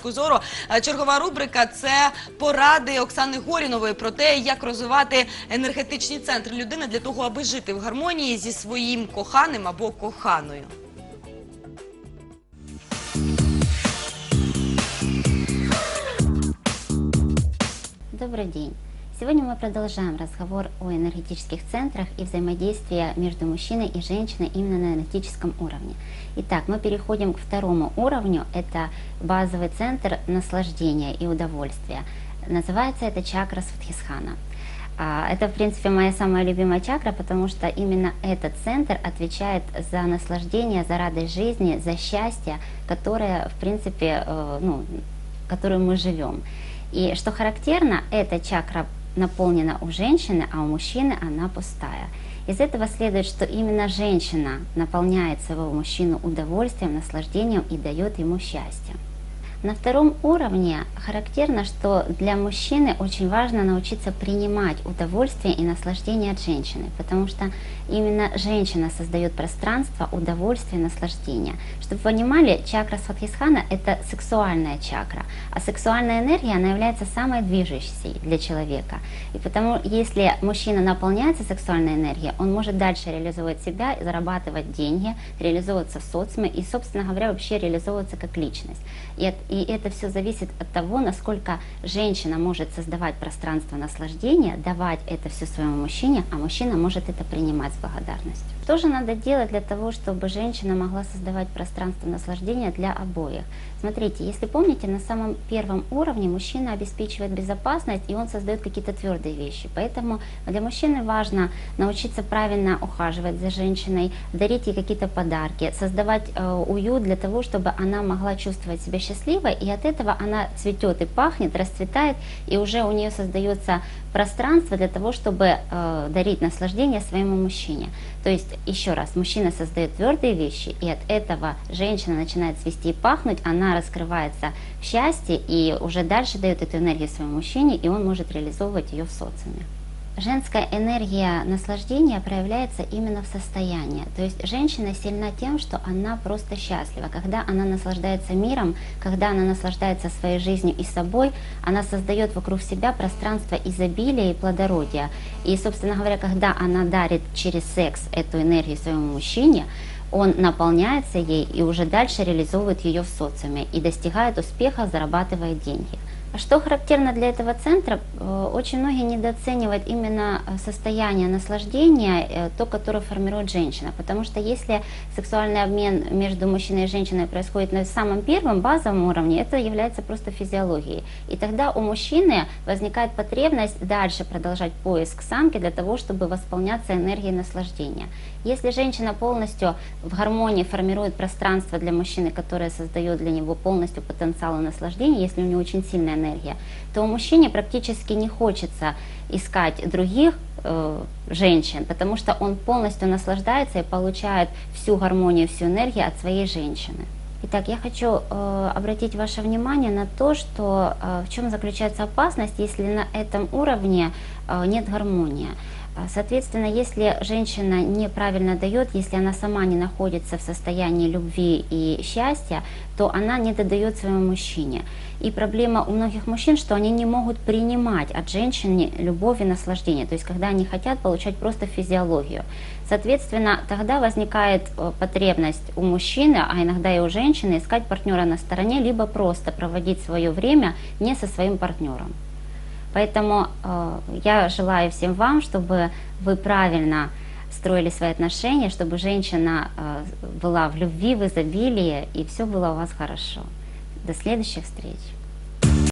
точку зору. Е, Чергова рубрика це поради Оксани Горінової про те, як розвивати енергетичні центри людини для того, аби жити в гармонії зі своїм коханим або коханою. Добрый день. Сегодня мы продолжаем разговор о энергетических центрах и взаимодействии между мужчиной и женщиной именно на энергетическом уровне. Итак, мы переходим к второму уровню. Это базовый центр наслаждения и удовольствия. Называется это чакра Сватхисхана. А, Это, в принципе, моя самая любимая чакра, потому что именно этот центр отвечает за наслаждение, за радость жизни, за счастье, которое, в принципе, э, ну, которым мы живем. И что характерно, эта чакра наполнена у женщины, а у мужчины она пустая. Из этого следует, что именно женщина наполняет своего мужчину удовольствием, наслаждением и дает ему счастье. На втором уровне характерно, что для мужчины очень важно научиться принимать удовольствие и наслаждение от женщины, потому что именно женщина создает пространство удовольствия и наслаждения. Чтобы вы понимали, чакра Сватхисхана – это сексуальная чакра, а сексуальная энергия, она является самой движущей для человека. И потому, если мужчина наполняется сексуальной энергией, он может дальше реализовывать себя, зарабатывать деньги, реализовываться в социуме и, собственно говоря, вообще реализовываться как личность. И, и это все зависит от того, насколько женщина может создавать пространство наслаждения, давать это все своему мужчине, а мужчина может это принимать с благодарностью. Что же надо делать для того, чтобы женщина могла создавать пространство наслаждения для обоих? Смотрите, если помните, на самом первом уровне мужчина обеспечивает безопасность, и он создает какие-то твердые вещи. Поэтому для мужчины важно научиться правильно ухаживать за женщиной, дарить ей какие-то подарки, создавать э, уют для того, чтобы она могла чувствовать себя счастливой, и от этого она цветет и пахнет, расцветает, и уже у нее создается пространство для того, чтобы э, дарить наслаждение своему мужчине. То есть, еще раз, мужчина создает твердые вещи, и от этого женщина начинает цвести и пахнуть, она раскрывается в счастье и уже дальше дает эту энергию своему мужчине, и он может реализовывать ее в социуме. Женская энергия наслаждения проявляется именно в состоянии. То есть женщина сильна тем, что она просто счастлива. Когда она наслаждается миром, когда она наслаждается своей жизнью и собой, она создает вокруг себя пространство изобилия и плодородия. И, собственно говоря, когда она дарит через секс эту энергию своему мужчине, он наполняется ей и уже дальше реализовывает ее в социуме и достигает успеха, зарабатывая деньги. Что характерно для этого центра, э, очень многие недооценивают именно э, состояние наслаждения, э, то, которое формирует женщина. Потому что если сексуальный обмен между мужчиной и женщиной происходит на самом первом базовом уровне, это является просто физиологией. И тогда у мужчины возникает потребность дальше продолжать поиск самки для того, чтобы восполняться энергией наслаждения. Если женщина полностью в гармонии формирует пространство для мужчины, которое создает для него полностью потенциал и наслаждение, если у него очень сильная энергия, то мужчине практически не хочется искать других э, женщин, потому что он полностью наслаждается и получает всю гармонию, всю энергию от своей женщины. Итак, я хочу э, обратить ваше внимание на то, что э, в чем заключается опасность, если на этом уровне э, нет гармонии. А, Соответственно, если женщина неправильно дает, если она сама не находится в состоянии любви и счастья, то она не додает своему мужчине. И проблема у многих мужчин, что они не могут принимать от женщины любовь и наслаждение, то есть когда они хотят получать просто физиологию. Соответственно, тогда возникает э, потребность у мужчины, а иногда и у женщины, искать партнера на стороне, либо просто проводить свое время не со своим партнером. Поэтому э, я желаю всем вам, чтобы вы правильно строили свои отношения, чтобы женщина э, была в любви, в изобилии, и все было у вас хорошо. До следующих встреч!